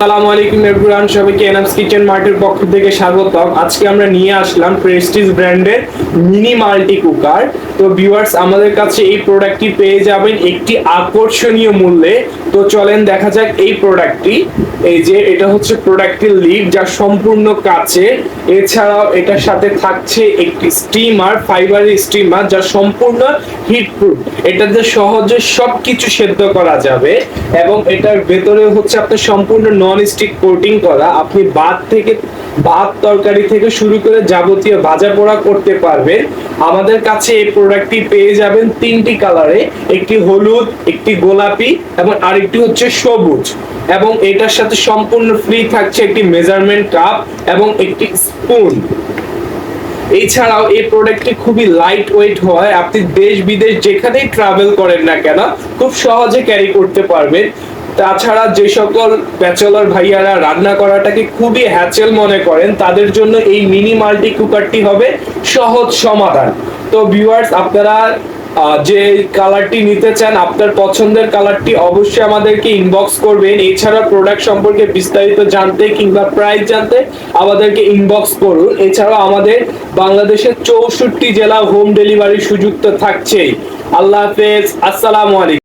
আসসালামু আলাইকুম এভরিওয়ান সবাইকে এনআমস কিচেন মার্টের পক্ষ থেকে স্বাগতম। আজকে আমরা নিয়ে আসলাম প্রেস্টিজ ব্র্যান্ডের মিনি মাল্টি কুকার তো ভিউয়ার্স আমাদের কাছে এই প্রোডাক্টটি পেয়ে যাবেন একটি আকর্ষণীয় মূল্যে। তো চলেন দেখা যাক এই প্রোডাক্টটি এই যে, এটা হচ্ছে প্রোডাক্টের লিড যা সম্পূর্ণ কাচে। এছাড়াও এটার সাথে থাকছে একটি স্টিমার ফাইবারের স্টিমার যা সম্পূর্ণ হিট প্রুফ এটাতে সহজে সবকিছু সেদ্ধ করা যাবে এবং এটার ভেতরে হচ্ছে আপনার সম্পূর্ণ নন স্টিক কোটিং করা, আপনি ভাত থেকে ভাত তরকারি থেকে শুরু করে যাবতীয় ভাজা পোড়া করতে পারবেন। আমাদের কাছে এই প্রোডাক্টটি পেয়ে যাবেন তিনটি কালারে একটি হলুদ, একটি গোলাপি এবং আরেকটি হচ্ছে সবুজ। এবং এটার সাথে সম্পূর্ণ ফ্রি থাকছে একটি মেজারমেন্ট কাপ এবং একটি স্পুন এছাড়াও এই প্রোডাক্টটি খুবই লাইট ওয়েট হয়। আপনি দেশ বিদেশ যেখানেই ট্রাভেল করেন না কেন, খুব সহজে ক্যারি করতে পারবেন। তাছাড়া যে সকল ব্যাচেলর ভাইয়ারা রান্না করাটাকে খুবই হ্যাচেল মনে করেন, তাদের জন্য এই মিনি মাল্টি কুকারটি হবে সহজ সমাধান। তো ভিউয়ার্স আপনারা যে কালারটি নিতে চান, আপনার পছন্দের কালারটি অবশ্যই আমাদেরকে ইনবক্স করবেন। এছাড়া প্রোডাক্ট সম্পর্কে বিস্তারিত জানতে কিংবা প্রাইস জানতে আমাদেরকে ইনবক্স করুন। এছাড়াও আমাদের বাংলাদেশের চৌষট্টি জেলা হোম ডেলিভারি সুযোগ তো থাকছেই। আল্লাহ হাফেজ। আসসালামু আলাইকুম।